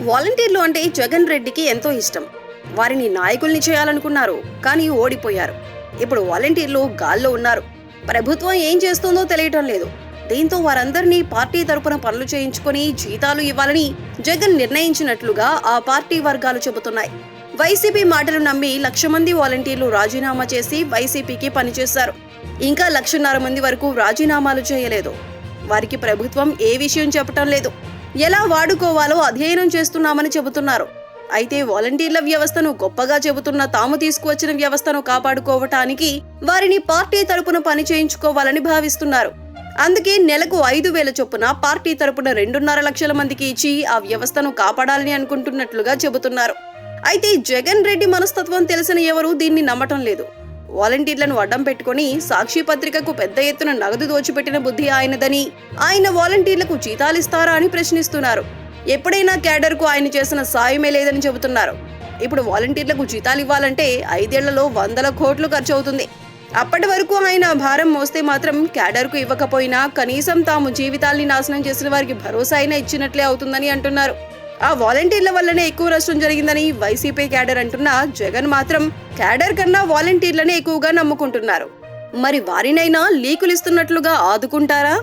వాలంటీర్లు అంటే జగన్ రెడ్డికి ఎంతో ఇష్టం. వారిని నాయకుల్ని చేయాలనుకున్నారు కానీ ఓడిపోయారు. ఇప్పుడు వాలంటీర్లు గాల్లో ఉన్నారు. ప్రభుత్వం ఏం చేస్తుందో తెలియటం లేదు. దీంతో వారందరినీ పార్టీ తరపున పనులు చేయించుకొని జీతాలు ఇవ్వాలని జగన్ నిర్ణయించినట్లుగా ఆ పార్టీ వర్గాలు చెబుతున్నాయి. వైసీపీ మాటలు నమ్మి లక్ష మంది వాలంటీర్లు రాజీనామా చేసి వైసీపీకి పనిచేశారు. ఇంకా లక్షన్నర మంది వరకు రాజీనామాలు చేయలేదు. వారికి ప్రభుత్వం ఏ విషయం చెప్పటం లేదు. ఎలా వాడుకోవాలో అధ్యయనం చేస్తున్నామని చెబుతున్నారు. అయితే వాలంటీర్ల వ్యవస్థను గొప్పగా చెబుతున్న తాము తీసుకువచ్చిన వ్యవస్థను కాపాడుకోవటానికి వారిని పార్టీ తరపున పని చేయించుకోవాలని భావిస్తున్నారు. అందుకే నెలకు ఐదు వేల చొప్పున పార్టీ తరపున రెండున్నర లక్షల మందికి ఇచ్చి ఆ వ్యవస్థను కాపాడాలని అనుకుంటున్నట్లుగా చెబుతున్నారు. అయితే జగన్ రెడ్డి మనస్తత్వం తెలిసిన ఎవరూ దీన్ని నమ్మటం లేదు. వాలంటీర్లను అడ్డం పెట్టుకుని సాక్షి పత్రికకు పెద్ద ఎత్తున నగదు దోచిపెట్టిన బుద్ధి ఆయనదని ఆయన వాలంటీర్లకు జీతాలిస్తారా అని ప్రశ్నిస్తున్నారు. ఎప్పుడైనా క్యాడర్కు ఆయన చేసిన సాయమే లేదని చెబుతున్నారు. ఇప్పుడు వాలంటీర్లకు జీతాలు ఇవ్వాలంటే ఐదేళ్ళలో వందల కోట్లు ఖర్చు అవుతుంది అప్పటి వరకు ఆయన భారం మోస్తే మాత్రం క్యాడర్కు ఇవ్వకపోయినా కనీసం తాము జీవితాల్ని నాశనం చేసిన వారికి భరోసా అయినా ఇచ్చినట్లే అవుతుందని అంటున్నారు. ఆ వాలంటీర్ల వల్లనే ఎక్కువ నష్టం జరిగిందని వైసీపీ క్యాడర్ అంటున్న జగన్ మాత్రం క్యాడర్ కన్నా వాలంటీర్లనే ఎక్కువగా నమ్ముకుంటున్నారు. మరి వారినైనా లీకులిస్తున్నట్లుగా ఆదుకుంటారా?